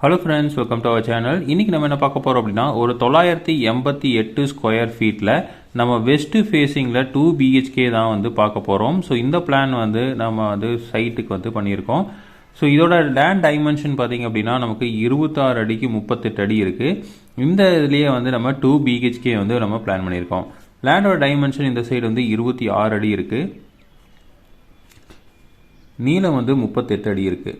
Hello friends welcome to our channel இன்றைக்கி நம்ம என்ன பார்க்க போகிறோம் அப்படின்னா ஒரு தொள்ளாயிரத்தி எண்பத்தி எட்டு ஸ்கொயர் ஃபீட்டில் நம்ம வெஸ்ட்டு ஃபேஸிங்கில் டூ பிஹெச்கே தான் வந்து பார்க்க போகிறோம் ஸோ இந்த பிளான் வந்து நம்ம வந்து சைட்டுக்கு வந்து பண்ணியிருக்கோம். ஸோ இதோட லேண்ட் டைமென்ஷன் பார்த்தீங்க அப்படின்னா நமக்கு இருபத்தாறு அடிக்கு முப்பத்தெட்டு அடி இருக்குது இந்த இதுலேயே வந்து நம்ம டூ பிஹெச்கே வந்து நம்ம பிளான் பண்ணியிருக்கோம். லேண்டோட டைமென்ஷன் இந்த சைடு வந்து இருபத்தி ஆறு அடி இருக்குது நீளம் வந்து முப்பத்தெட்டு அடி இருக்குது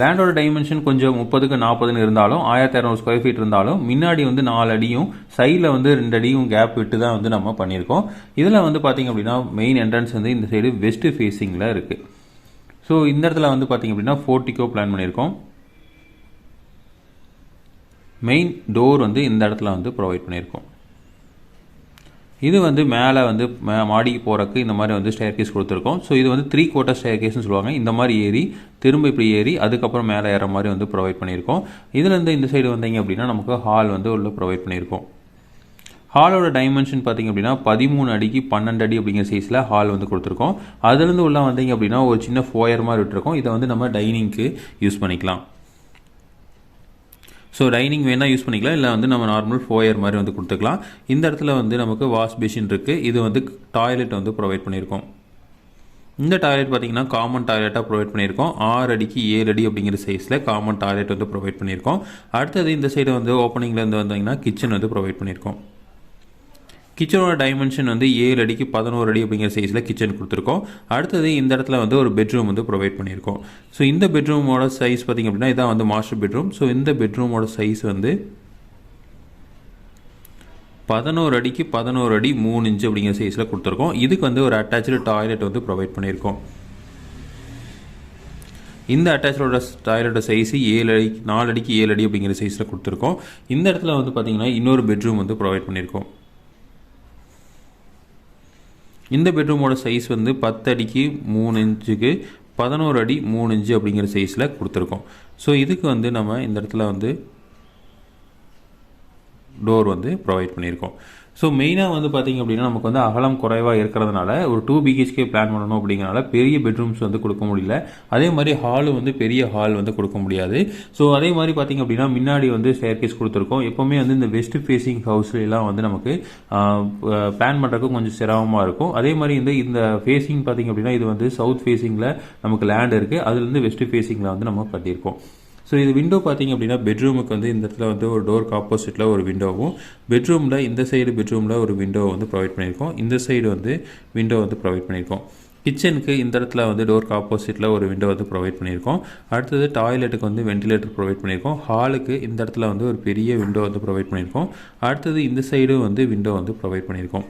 லேண்டோட டைமென்ஷன் கொஞ்சம் முப்பதுக்கு நாற்பதுன்னு இருந்தாலும் ஆயிரத்தி இரநூறு ஸ்கொயர் ஃபீட் இருந்தாலும் முன்னாடி வந்து நாலு அடியும் சைடில் வந்து ரெண்டு அடியும் கேப் விட்டு தான் வந்து நம்ம பண்ணியிருக்கோம். இதில் வந்து பார்த்திங்க அப்படின்னா மெயின் என்ட்ரன்ஸ் வந்து இந்த சைடு வெஸ்ட் ஃபேஸிங்கில் இருக்குது ஸோ இந்த இடத்துல வந்து பார்த்திங்க அப்படின்னா ஃபோர்ட்டிக்கோ பிளான் பண்ணியிருக்கோம். மெயின் டோர் வந்து இந்த இடத்துல வந்து ப்ரொவைட் பண்ணியிருக்கோம். இது வந்து மேலே வந்து மாடிக்கு போகிறக்கு இந்த மாதிரி வந்து ஸ்டேர் கேஸ் கொடுத்துருக்கோம். ஸோ இது வந்து த்ரீ கோட்டர் ஸ்டேர் கேஸ்னு சொல்லுவாங்க. இந்த மாதிரி ஏறி திரும்ப இப்படி ஏறி அதுக்கப்புறம் மேலே ஏற மாதிரி வந்து ப்ரொவைட் பண்ணியிருக்கோம். இதுலேருந்து இந்த சைடு வந்தீங்க அப்படின்னா நமக்கு ஹால் வந்து உள்ள ப்ரொவைட் பண்ணியிருக்கோம். ஹாலோட டைமென்ஷன் பார்த்திங்க அப்படின்னா பதிமூணு அடிக்கு பன்னெண்டு அடி அப்படிங்கிற சைஸில் ஹால் வந்து கொடுத்துருக்கோம். அதுலேருந்து உள்ள வந்தீங்க அப்படின்னா ஒரு சின்ன ஃபோயர் மாதிரி விட்டுருக்கோம். இதை வந்து நம்ம டைனிங்க்கு யூஸ் பண்ணிக்கலாம். ஸோ டைனிங் வேணால் யூஸ் பண்ணிக்கலாம். இல்லை வந்து நம்ம நார்மல் ஃபோயர் மாதிரி வந்து கொடுத்துக்கலாம். இந்த இடத்துல வந்து நமக்கு வாஷ் பேஷின் இருக்குது இது வந்து டாய்லெட் வந்து ப்ரொவைட் பண்ணியிருக்கோம். இந்த டாய்லெட் பார்த்தீங்கன்னா காமன் டாய்லெட்டாக ப்ரொவைட் பண்ணியிருக்கோம். ஆறு அடிக்கு ஏழு அடி அப்படிங்கிற சைஸில் காமன் டாய்லெட் வந்து ப்ரொவைட் பண்ணியிருக்கோம். அடுத்தது இந்த சைடு வந்து ஓப்பனிங்லேருந்து வந்தீங்கன்னா கிச்சன் வந்து ப்ரொவைட் பண்ணியிருக்கோம். கிச்சனோட டைமென்ஷன் வந்து ஏழு அடிக்கு பதினோரு அடி அப்படிங்கிற சைஸில் கிச்சன் கொடுத்துருக்கோம். அடுத்தது இந்த இடத்துல வந்து ஒரு பெட்ரூம் வந்து ப்ரொவைட் பண்ணியிருக்கோம். ஸோ இந்த பெட்ரூமோட சைஸ் பார்த்திங்க அப்படின்னா இதான் வந்து மாஸ்டர் பெட்ரூம் ஸோ இந்த பெட்ரூமோட சைஸ் வந்து பதினோரு அடிக்கு பதினோரு அடி மூணு இன்ச்சு அப்படிங்கிற சைஸில் கொடுத்துருக்கோம். இதுக்கு வந்து ஒரு அட்டாச்சு டாய்லெட் வந்து ப்ரொவைட் பண்ணியிருக்கோம். இந்த அட்டாச்சோட டாய்லெட்டோட சைஸு ஏழு அடி நாலு அடிக்கு ஏழு அடி அப்படிங்கிற சைஸில் கொடுத்துருக்கோம். இந்த இடத்துல வந்து பார்த்திங்கன்னா இன்னொரு பெட்ரூம் வந்து ப்ரொவைட் பண்ணியிருக்கோம். இந்த பெட்ரூமோட சைஸ் வந்து பத்து அடிக்கு மூணு இன்ச்சுக்கு பதினோரு அடி மூணு இன்ச்சு அப்படிங்கிற சைஸில் கொடுத்துருக்கோம். ஸோ இதுக்கு வந்து நம்ம இந்த இடத்துல வந்து டோர் வந்து ப்ரொவைட் பண்ணியிருக்கோம். ஸோ மெயினாக வந்து பார்த்திங்க அப்படின்னா நமக்கு வந்து அகலம் குறைவாக இருக்கிறதுனால ஒரு டூ பிஹெச்கே பிளான் பண்ணணும் அப்படிங்கிறனால பெரிய பெட்ரூம்ஸ் வந்து கொடுக்க முடியல. அதே மாதிரி ஹாலு வந்து பெரிய ஹால் வந்து கொடுக்க முடியாது. ஸோ அதே மாதிரி பார்த்திங்க அப்படின்னா முன்னாடி வந்து ஸ்டேர் கேஸ் கொடுத்துருக்கோம். எப்போவுமே வந்து இந்த வெஸ்ட் ஃபேஸிங் ஹவுஸ்லாம் வந்து நமக்கு பிளான் பண்ணுறதுக்கு கொஞ்சம் சிரமமாக இருக்கும். அதே மாதிரி இந்த இந்த ஃபேஸிங் பார்த்திங்க அப்படின்னா இது வந்து சவுத் ஃபேஸிங்கில் நமக்கு லேண்ட் இருக்குது அதுலேருந்து வெஸ்ட் ஃபேஸிங்கில் வந்து நம்ம கட்டியிருக்கோம். ஸோ இது விண்டோ பார்த்தீங்க அப்படின்னா பெட்ரூமுக்கு வந்து இந்த இடத்துல வந்து ஒரு டோருக்கு ஆப்போசிட்டில் ஒரு விண்டோவும் பெட்ரூமில் இந்த சைடு பெட்ரூமில் ஒரு விண்டோ வந்து ப்ரொவைட் பண்ணியிருக்கோம். இந்த சைடு வந்து விண்டோ வந்து ப்ரொவைட் பண்ணியிருக்கோம். கிச்சனுக்கு இந்த இடத்துல வந்து டோருக்கு ஆப்போசிட்டில் ஒரு விண்டோ வந்து ப்ரொவைட் பண்ணியிருக்கோம். அடுத்தது டாய்லெட்டுக்கு வந்து வென்டிலேட்டர் ப்ரொவைட் பண்ணியிருக்கோம். ஹாலுக்கு இந்த இடத்துல வந்து ஒரு பெரிய விண்டோ வந்து ப்ரொவைட் பண்ணியிருக்கோம். அடுத்தது இந்த சைடும் வந்து விண்டோ வந்து ப்ரொவைட் பண்ணியிருக்கோம்.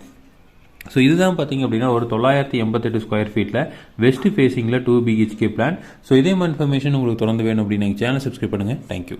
ஸோ இதுதான் பார்த்தீங்க அப்படின்னா ஒரு தொள்ளாயிரத்தி எண்பத்தெட்டு ஸ்கொயர் ஃபீட்டில் வெஸ்ட் ஃபேஸிங்கில் டூ பிஹெச்கே பிளான் ஸோ இதே மாதிரி இன்ஃபர்மேஷன் உங்களுக்கு தொடர்ந்து வேணும் அப்படின்னு சேனல் சப்ஸ்கிரைப் பண்ணுங்கள் தேங்க்யூ